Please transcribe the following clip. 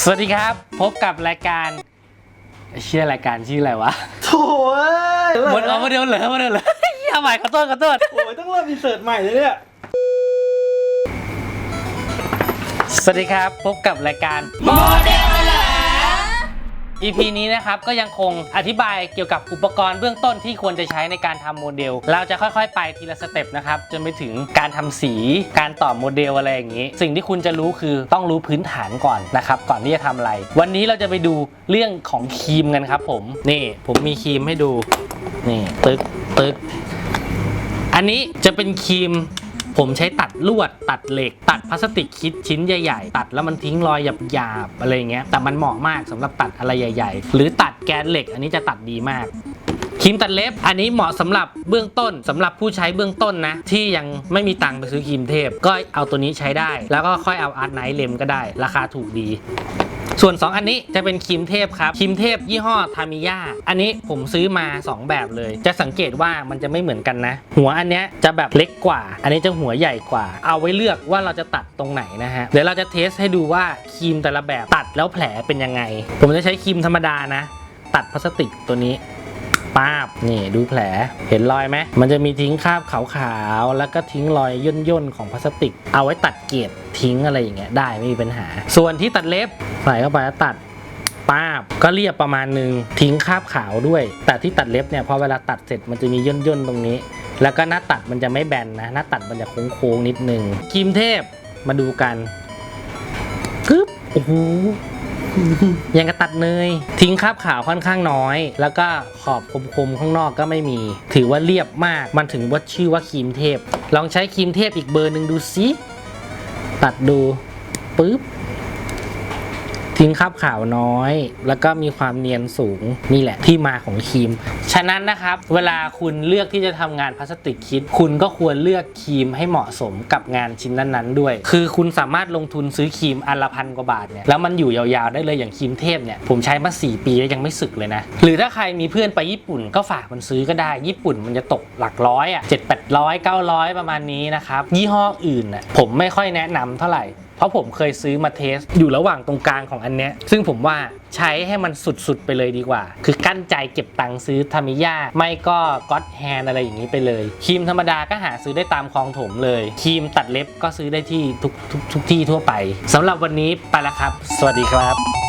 สวัสดีครับ พบกับรายการเชื่อรายการชื่ออะไรวะโถ่เอ้ยหมดเอามาเดียวเหรอมาเดียวเหรอเอาใหม่ขอโทษขอโทษโอ้ยต้องเริ่มอินเสิร์ตใหม่เลยเนี่ย สวัสดีครับ พบกับรายการโมเดลเหรอ EP นี้นะครับก็ยังคงอธิบายเกี่ยวกับอุปกรณ์เบื้องต้นที่ควรจะใช้ในการทำโมเดล เราจะค่อยๆ ไปทีละสเต็ปนะครับจนไปถึงการทำสี การต่อโมเดลอะไรอย่างนี้ สิ่งที่คุณจะรู้คือต้องรู้พื้นฐานก่อนนะครับก่อนที่จะทำอะไร วันนี้เราจะไปดูเรื่องของครีมกันครับผมนี่ผมมีครีมให้ดูนี่ตึกตึกอันนี้จะเป็นครีม ผมใช้ตัดลวด ตัดเหล็ก ตัดพลาสติกคิดชิ้นใหญ่ ๆ ตัดแล้วมันทิ้งรอยหยาบๆอะไรเงี้ยแต่มันเหมาะมากสำหรับตัดอะไรใหญ่ ๆ หรือตัดแกนเหล็ก อันนี้จะตัดดีมากครีมตัดเล็บ อันนี้เหมาะสำหรับเบื้องต้นสำหรับผู้ใช้เบื้องต้นนะ ที่ยังไม่มีตังค์ไปซื้อครีมเทพ ก็เอาตัวนี้ใช้ได้ แล้วก็ค่อยเอาอาร์ตไนท์เลมก็ได้ ราคาถูกดี ส่วน 2 อันนี้จะเป็นครีมเทพครับครีมเทพยี่ห้อทามิยาอันนี้ผมซื้อมา 2 แบบเลย จะสังเกตว่ามันจะไม่เหมือนกันนะ หัวอันเนี้ยจะแบบเล็กกว่า อันนี้จะหัวใหญ่กว่า เอาไว้เลือกว่าเราจะตัดตรงไหนนะฮะเดี๋ยวเราจะเทสให้ดูว่าครีมแต่ละแบบตัดแล้วแผลเป็นยังไง ผมจะใช้ครีมธรรมดานะ ตัดพลาสติกตัวนี้ ป้าบนี่ดูแผลเห็นรอยไหมมันจะมีทิ้งคราบขาวๆแล้วก็ทิ้งรอยย่นย่นๆของพลาสติก เอาไว้ตัดเกล็ดทิ้งอะไรอย่างเงี้ยได้ไม่มีปัญหา ส่วนที่ตัดเล็บใส่เข้าไปแล้วตัดป้าบก็เรียบประมาณหนึ่งทิ้งคราบขาวด้วย แต่ที่ตัดเล็บเนี่ยพอเวลาตัดเสร็จมันจะมีย่นย่นๆตรงนี้ แล้วก็หน้าตัดมันจะไม่แบนนะหน้าตัดมันจะโค้งๆนิดนึงครีมเทพมาดูกันกึ๊บโอ้โห ยังกระตัดเนย ทิ้งคราบขาวค่อนข้างน้อย แล้วก็ขอบคมๆข้างนอกก็ไม่มี ถือว่าเรียบมากมันถึงว่าชื่อว่าครีมเทพ ลองใช้ครีมเทพอีกเบอร์หนึ่งดูสิตัดดูปึ๊บ ทิ้งคราบขาวน้อย แล้วก็มีความเนียนสูงนี่แหละที่มาของครีม ฉะนั้นนะครับ เวลาคุณเลือกที่จะทำงานพลาสติกคิด คุณก็ควรเลือกครีมให้เหมาะสมกับงานชิ้นนั้นๆ ด้วย คือคุณสามารถลงทุนซื้อครีมอันละพันกว่าบาทเนี่ยแล้วมันอยู่ยาวๆได้เลยอย่างครีมเทพเนี่ยผมใช้มา 4 ปีแล้วยังไม่สึกเลยนะ หรือถ้าใครมีเพื่อนไปญี่ปุ่นก็ฝากมันซื้อก็ได้ ญี่ปุ่นมันจะตกหลักร้อยอะเจ็ดแปดร้อยเก้าร้อยประมาณนี้นะครับยี่ห้ออื่นน่ะผมไม่ค่อยแนะนำเท่าไหร่เพราะผมเคยซื้อมาเทสอยู่ระหว่างตรงกลางของอันเนี้ยซึ่งผมว่าใช้ให้มันสุดๆไปเลยดีกว่า คือกั้นใจเก็บตังค์ซื้อทามิยาไม่ก็ก็ d แฮนอะไรอย่างนี้ไปเลยครีมธรรมดาก็หาซื้อได้ตามคลองถมเลยครีมตัดเล็บก็ซื้อได้ที่ทุกทุกทุกที่ทั่วไปสำหรับวันนี้ไปละครับ สวัสดีครับ